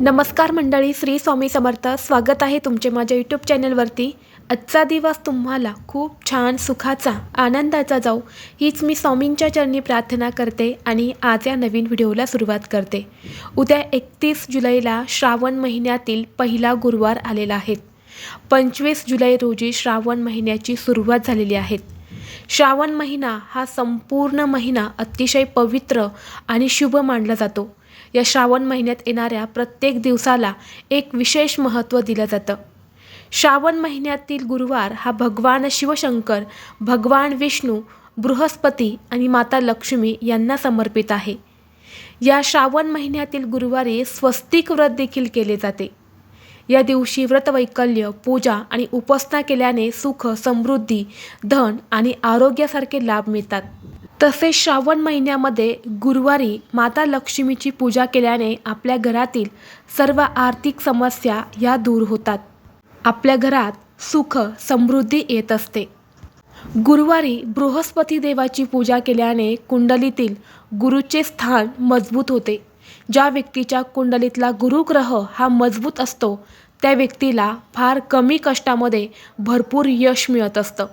नमस्कार मंडळी श्री स्वामी समर्थ. स्वागत आहे तुमचे माझ्या यूट्यूब चॅनलवरती आजचा दिवस तुम्हाला खूप छान सुखाचा आनंदाचा जाऊ हीच मी स्वामींच्या चरणी प्रार्थना करते आणि आज या नवीन व्हिडिओला सुरुवात करते. उद्या एकतीस जुलैला श्रावण महिन्यातील पहिला गुरुवार आलेला आहे. पंचवीस जुलै रोजी श्रावण महिन्याची सुरुवात झालेली आहे. श्रावण महिना हा संपूर्ण महिना अतिशय पवित्र आणि शुभ मानला जातो. या श्रावण महिन्यात येणाऱ्या प्रत्येक दिवसाला एक विशेष महत्त्व दिलं जातं. श्रावण महिन्यातील गुरुवार हा भगवान शिवशंकर भगवान विष्णू बृहस्पती आणि माता लक्ष्मी यांना समर्पित आहे. या श्रावण महिन्यातील गुरुवारी स्वस्तिक व्रत देखील केले जाते. या दिवशी व्रतवैकल्य पूजा आणि उपासना केल्याने सुख समृद्धी धन आणि आरोग्यासारखे लाभ मिळतात. तसेच श्रावण महिन्यामध्ये गुरुवारी माता लक्ष्मीची पूजा केल्याने आपल्या घरातील सर्व आर्थिक समस्या या दूर होतात. आपल्या घरात सुख समृद्धी येत असते. गुरुवारी बृहस्पती देवाची पूजा केल्याने कुंडलीतील गुरुचे स्थान मजबूत होते. ज्या व्यक्तीच्या कुंडलीतला गुरुग्रह हा मजबूत असतो त्या व्यक्तीला फार कमी कष्टामध्ये भरपूर यश मिळत असतं.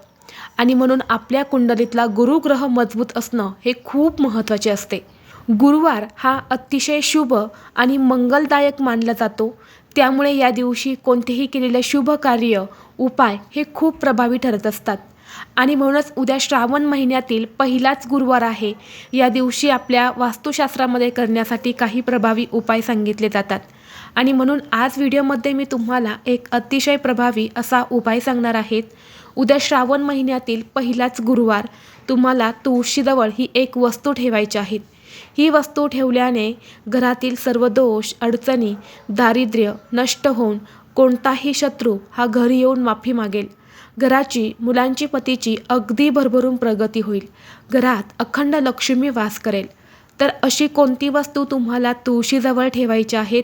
आणि म्हणून आपल्या कुंडलीतला गुरुग्रह मजबूत असणं हे खूप महत्त्वाचे असते. गुरुवार हा अतिशय शुभ आणि मंगलदायक मानला जातो. त्यामुळे या दिवशी कोणतेही केलेले शुभ कार्य उपाय हे खूप प्रभावी ठरत असतात. आणि म्हणूनच उद्या श्रावण महिन्यातील पहिलाच गुरुवार आहे. या दिवशी आपल्या वास्तुशास्त्रामध्ये करण्यासाठी काही प्रभावी उपाय सांगितले जातात. आणि म्हणून आज व्हिडिओमध्ये मी तुम्हाला एक अतिशय प्रभावी असा उपाय सांगणार आहेत उद्या श्रावण महिन्यातील पहिलाच गुरुवार. तुम्हाला तुळशीजवळ ही एक वस्तू ठेवायची आहे. ही वस्तू ठेवल्याने घरातील सर्व दोष अडचणी दारिद्र्य नष्ट होऊन कोणताही शत्रू हा घरी येऊन माफी मागेल. घराची मुलांची पतीची अगदी भरभरून प्रगती होईल. घरात अखंड लक्ष्मी वास करेल. तर अशी कोणती वस्तू तुम्हाला तुळशीजवळ ठेवायची आहेत?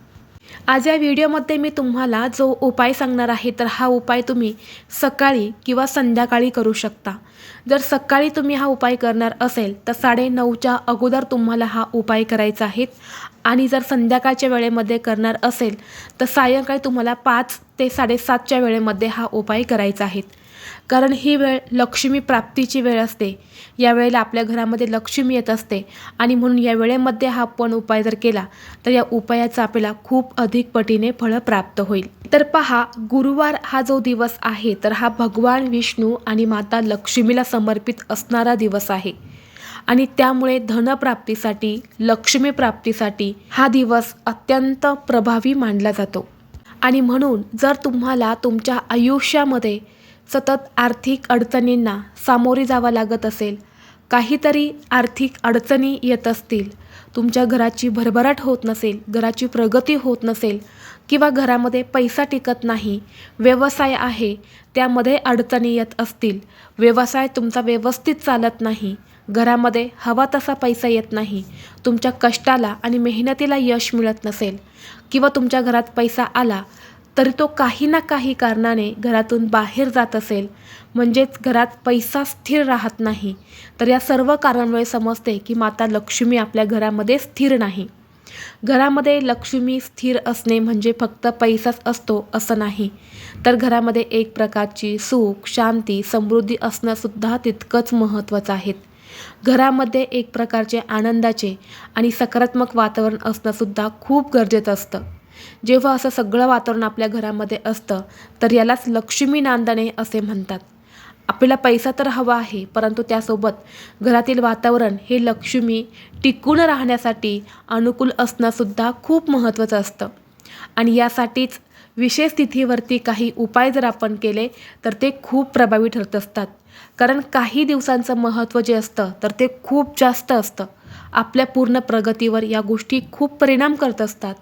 आज या व्हिडिओमध्ये मी तुम्हाला जो उपाय सांगणार आहे तर हा उपाय तुम्ही सकाळी किंवा संध्याकाळी करू शकता. जर सकाळी तुम्ही हा उपाय करणार असेल तर साडे नऊच्या अगोदर तुम्हाला हा उपाय करायचा आहे. आणि जर संध्याकाळच्या वेळेमध्ये करणार असेल तर सायंकाळी तुम्हाला पाच ते साडेसातच्या वेळेमध्ये हा उपाय करायचा आहे. कारण ही वेळ लक्ष्मी प्राप्तीची वेळ असते. या वेळेला आपल्या घरामध्ये लक्ष्मी येत असते आणि म्हणून या वेळेमध्ये हा आपण उपाय जर केला तर या उपायाचा आपल्याला खूप अधिक पटीने फळं प्राप्त होईल. तर पहा गुरुवार हा जो दिवस आहे तर हा भगवान विष्णू आणि माता लक्ष्मीला समर्पित असणारा दिवस आहे. आणि त्यामुळे धनप्राप्तीसाठी लक्ष्मी प्राप्तीसाठी हा दिवस अत्यंत प्रभावी मानला जातो. आणि म्हणून जर तुम्हाला तुमच्या आयुष्यामध्ये सतत आर्थिक अडचणींना सामोरे जावं लागत असेल. काहीतरी आर्थिक अडचणी येत असतील. तुमच्या घराची भरभराट होत नसेल घराची प्रगती होत नसेल किंवा घरामध्ये पैसा टिकत नाही व्यवसाय आहे त्यामध्ये अडचणी येत असतील. व्यवसाय तुमचा व्यवस्थित चालत नाही. घरामध्ये हवा तसा पैसा येत नाही. तुमच्या कष्टाला आणि मेहनतीला यश मिळत नसेल किंवा तुमच्या घरात पैसा आला तरी तो काही ना काही कारणाने घरातून बाहेर जात असेल. म्हणजेच घरात पैसा स्थिर राहत नाही. तर या सर्व कारणामुळे समजते की माता लक्ष्मी आपल्या घरामध्ये स्थिर नाही. घरामध्ये लक्ष्मी स्थिर असणे म्हणजे फक्त पैसाच असतो असं नाही. तर घरामध्ये एक प्रकारची सुख शांती समृद्धी असणंसुद्धा तितकंच महत्त्वाचं आहे. घरामध्ये एक प्रकारचे आनंदाचे आणि सकारात्मक वातावरण असणंसुद्धा खूप गरजेचं असतं. जेव्हा असं सगळं वातावरण आपल्या घरामध्ये असतं तर यालाच लक्ष्मी नांदणे असे म्हणतात. आपल्याला पैसा तर हवा आहे परंतु त्यासोबत घरातील वातावरण हे लक्ष्मी टिकून राहण्यासाठी अनुकूल असणंसुद्धा खूप महत्त्वाचं असतं. आणि यासाठीच विशेष स्थितीवरती काही उपाय जर आपण केले तर ते खूप प्रभावी ठरत असतात. कारण काही दिवसांचं महत्त्व जे असतं तर ते खूप जास्त असतं. आपल्या पूर्ण प्रगतीवर या गोष्टी खूप परिणाम करत असतात.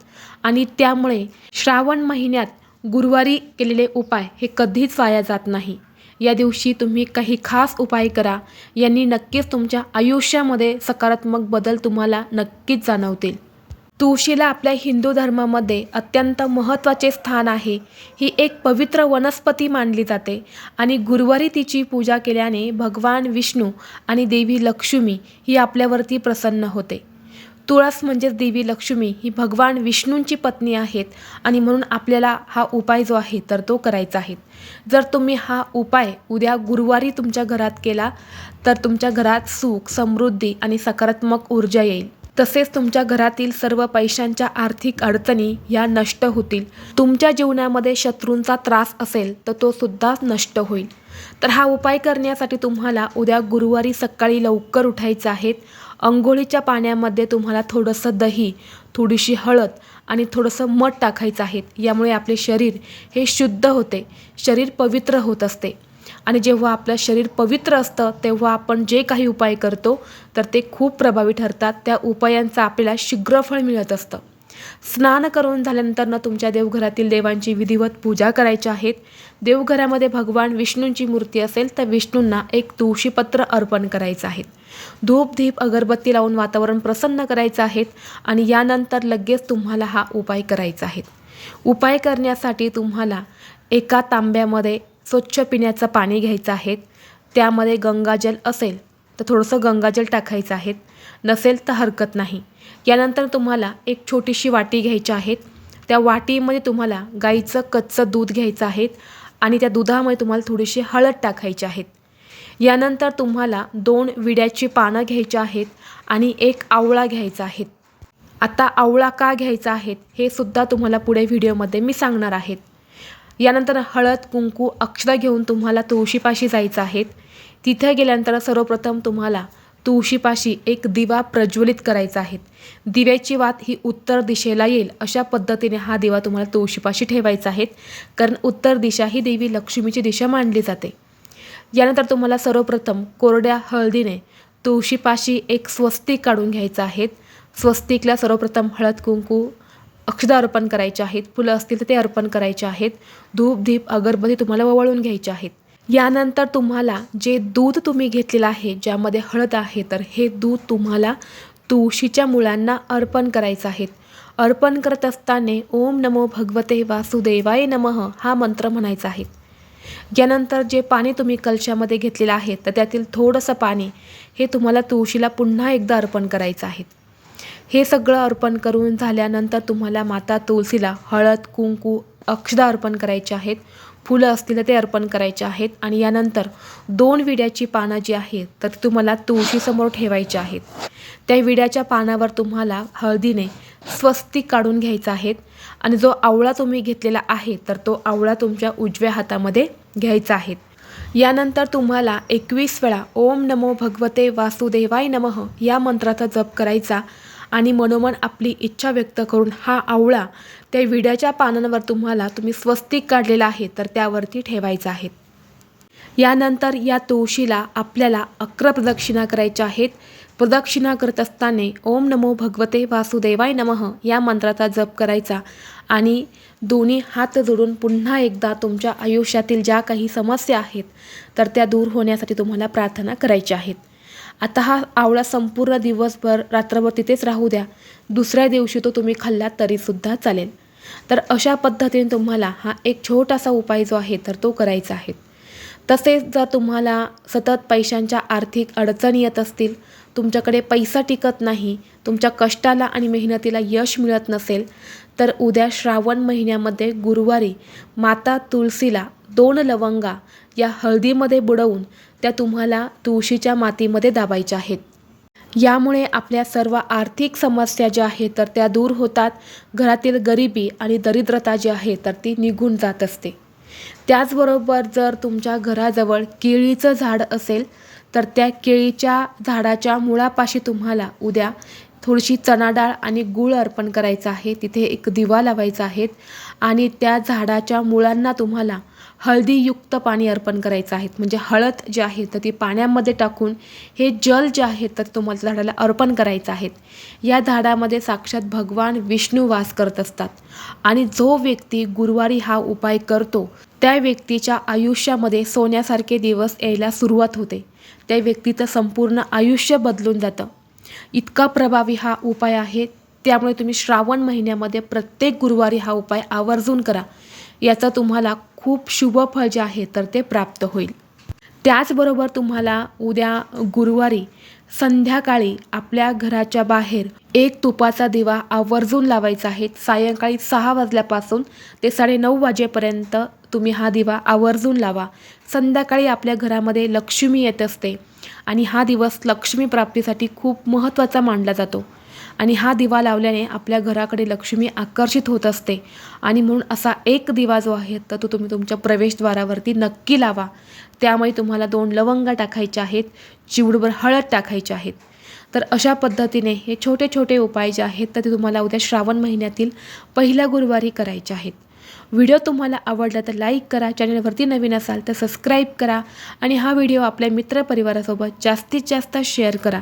आणि त्यामुळे श्रावण महिन्यात गुरुवारी केलेले उपाय हे कधीच वाया जात नाही. या दिवशी तुम्ही काही खास उपाय करा. यांनी नक्कीच तुमच्या आयुष्यामध्ये सकारात्मक बदल तुम्हाला नक्कीच जाणवतील. तुळशीला आपल्या हिंदू धर्मामध्ये अत्यंत महत्त्वाचे स्थान आहे. ही एक पवित्र वनस्पती मानली जाते आणि गुरुवारी तिची पूजा केल्याने भगवान विष्णू आणि देवी लक्ष्मी ही आपल्यावरती प्रसन्न होते. तुळस म्हणजेच देवी लक्ष्मी ही भगवान विष्णूंची पत्नी आहेत आणि म्हणून आपल्याला हा उपाय जो आहे तर तो करायचा आहे. जर तुम्ही हा उपाय उद्या गुरुवारी तुमच्या घरात केला तर तुमच्या घरात सुख समृद्धी आणि सकारात्मक ऊर्जा येईल. तसेच तुमच्या घरातील सर्व पैशांच्या आर्थिक अडचणी या नष्ट होतील. तुमच्या जीवनामध्ये शत्रूंचा त्रास असेल तर तो सुद्धा नष्ट होईल. तर हा उपाय करण्यासाठी तुम्हाला उद्या गुरुवारी सकाळी लवकर उठायचं आहे अंघोळीच्या पाण्यामध्ये तुम्हाला थोडंसं दही थोडीशी हळद आणि थोडंसं मध टाकायचं आहे. यामुळे आपले शरीर हे शुद्ध होते. शरीर पवित्र होत असते. आणि जेव्हा आपलं शरीर पवित्र असतं तेव्हा आपण जे काही उपाय करतो तर ते खूप प्रभावी ठरतात. त्या उपायांचा आपल्याला शीघ्रफळ मिळत असतं. स्नान करून झाल्यानंतर न तुमच्या देवघरातील देवांची विधिवत पूजा करायची आहेत. देवघरामध्ये भगवान विष्णूंची मूर्ती असेल तर विष्णूंना एक तुळशीपत्र अर्पण करायचं आहे. धूप दीप अगरबत्ती लावून वातावरण प्रसन्न करायचं आहे आणि यानंतर लगेच तुम्हाला हा उपाय करायचा आहे. उपाय करण्यासाठी तुम्हाला एका तांब्यामध्ये स्वच्छ पिण्याचं पाणी घ्यायचं आहे त्यामध्ये गंगाजल असेल तर थोडंसं गंगाजल टाकायचं आहे नसेल तर हरकत नाही. यानंतर तुम्हाला एक छोटीशी वाटी घ्यायची आहेत. त्या वाटीमध्ये तुम्हाला गाईचं कच्चं दूध घ्यायचं आहे आणि त्या दुधामध्ये तुम्हाला थोडीशी हळद टाकायची आहेत. यानंतर तुम्हाला दोन विड्याची पानं घ्यायची आहेत आणि एक आवळा घ्यायचा आहे आता आवळा का घ्यायचा आहे हे सुद्धा तुम्हाला पुढे व्हिडिओमध्ये मी सांगणार आहेत. यानंतर हळद कुंकू अक्षदा घेऊन तुम्हाला तुळशीपाशी जायचं आहे. तिथे गेल्यानंतर सर्वप्रथम तुम्हाला तुळशीपाशी एक दिवा प्रज्वलित करायचा आहे. दिव्याची वात ही उत्तर दिशेला येईल अशा पद्धतीने हा दिवा तुम्हाला तुळशीपाशी ठेवायचा आहे कारण उत्तर दिशा ही देवी लक्ष्मीची दिशा मानली जाते. यानंतर तुम्हाला सर्वप्रथम कोरड्या हळदीने तुळशीपाशी एक स्वस्तिक काढून घ्यायचं आहे. स्वस्तिकला सर्वप्रथम हळद कुंकू अक्षदा अर्पण करायचे आहेत फुलं असतील तर ते अर्पण करायचे आहेत धूप दीप अगरबत्ती तुम्हाला वळून घ्यायचे आहेत. यानंतर तुम्हाला जे दूध तुम्ही घेतलेलं आहे ज्यामध्ये हळद आहे तर हे दूध तुम्हाला तुळशीच्या मुळांना अर्पण करायचं आहे. अर्पण करत असताना ओम नमो भगवते वासुदेवाय नमः हा मंत्र म्हणायचा आहे. यानंतर जे पाणी तुम्ही कलशामध्ये घेतलेलं आहे तर त्यातील थोडंसं पाणी हे तुम्हाला तुळशीला पुन्हा एकदा अर्पण करायचं आहे. हे सगळं अर्पण करून झाल्यानंतर तुम्हाला माता तुळशीला हळद कुंकू अक्षदा अर्पण करायचे आहेत. फुलं असतील ते अर्पण करायचे आहेत. आणि यानंतर दोन विड्याची पानं जी आहेत तर ती तुम्हाला तुळशीसमोर ठेवायची आहेत. त्या विड्याच्या पानावर तुम्हाला हळदीने स्वस्तिक काढून घ्यायचा आहेत. आणि जो आवळा तुम्ही घेतलेला आहे तर तो आवळा तुमच्या उजव्या हातामध्ये घ्यायचा आहे यानंतर तुम्हाला एकवीस वेळा ओम नमो भगवते वासुदेवाय नमः या मंत्राचा जप करायचा. आणि मनोमन आपली इच्छा व्यक्त करून हा आवळा त्या विड्याच्या पानांवर तुम्हाला तुम्ही स्वस्तिक काढलेला आहे तर त्यावरती ठेवायचा आहे. यानंतर या तुळशीला आपल्याला अकरा प्रदक्षिणा करायच्या आहेत. प्रदक्षिणा करत असताना ओम नमो भगवते वासुदेवाय नमः या मंत्राचा जप करायचा आणि दोन्ही हात जोडून पुन्हा एकदा तुमच्या आयुष्यातील ज्या काही समस्या आहेत तर त्या दूर होण्यासाठी तुम्हाला प्रार्थना करायच्या आहेत. आता हा आवळा संपूर्ण दिवसभर रात्रभर तिथेच राहू द्या. दुसऱ्या दिवशी तो तुम्ही खाल्लात तरीसुद्धा चालेल. तर अशा पद्धतीने तुम्हाला हा एक छोटासा उपाय जो आहे तर तो करायचा आहे. तसेच जर तुम्हाला सतत पैशांच्या आर्थिक अडचणी येत असतील तुमच्याकडे पैसा टिकत नाही तुमच्या कष्टाला आणि मेहनतीला यश मिळत नसेल तर उद्या श्रावण महिन्यामध्ये गुरुवारी माता तुळशीला दोन लवंगा या हळदीमध्ये बुडवून त्या तुम्हाला तुळशीच्या मातीमध्ये दाबायच्या आहेत. यामुळे आपल्या सर्व आर्थिक समस्या ज्या आहेत तर त्या दूर होतात. घरातील गरिबी आणि दरिद्रता जी आहे तर ती निघून जात असते. त्याचबरोबर जर तुमच्या घराजवळ केळीचं झाड असेल तर त्या केळीच्या झाडाच्या मुळापाशी तुम्हाला उद्या थोडीशी चणा डाळ आणि गूळ अर्पण करायचं आहे. तिथे एक दिवा लावायचा आहे आणि त्या झाडाच्या मुळांना तुम्हाला हळदीयुक्त पाणी अर्पण करायचं आहे. म्हणजे हळद जे आहे तर ती पाण्यामध्ये टाकून हे जल जे आहे तर तुम्हाला झाडाला अर्पण करायचं आहे. या झाडामध्ये साक्षात भगवान विष्णू वास करत असतात. आणि जो व्यक्ती गुरुवारी हा उपाय करतो त्या व्यक्तीच्या आयुष्यामध्ये सोन्यासारखे दिवस यायला सुरुवात होते. त्या व्यक्तीचं संपूर्ण आयुष्य बदलून जातं. इतका प्रभावी हा उपाय आहे. त्यामुळे तुम्ही श्रावण महिन्यामध्ये प्रत्येक गुरुवारी हा उपाय आवर्जून करा. याचा तुम्हाला खूप शुभ फळ जे आहे तर ते प्राप्त होईल. त्याचबरोबर तुम्हाला उद्या गुरुवारी संध्याकाळी आपल्या घराच्या बाहेर एक तुपाचा दिवा आवर्जून लावायचा आहे. सायंकाळी सहा वाजल्यापासून ते साडेनऊ वाजेपर्यंत तुम्ही हा दिवा आवर्जून लावा. संध्याकाळी आपल्या घरामध्ये लक्ष्मी येत असते आणि हा दिवस लक्ष्मी प्राप्तीसाठी खूप महत्त्वाचा मानला जातो. आणि हा दिवा लावल्याने आपल्या घराकडे लक्ष्मी आकर्षित होत असते. आणि म्हणून असा एक दिवा जो आहे तर तो तुम्ही तुमच्या प्रवेशद्वारावरती नक्की लावा. त्यामुळे तुम्हाला दोन लवंगा टाकायच्या आहेत चिवडभर हळद टाकायची आहेत. तर अशा पद्धतीने हे छोटे छोटे उपाय जे आहेत तर ते तुम्हाला उद्या श्रावण महिन्यातील पहिल्या गुरुवारी करायचे आहेत. व्हिडिओ तुम्हाला आवडला तर लाईक करा चॅनलवरती नवीन असाल तर सबस्क्राईब करा आणि हा व्हिडिओ आपल्या मित्रपरिवारासोबत जास्तीत जास्त शेअर करा.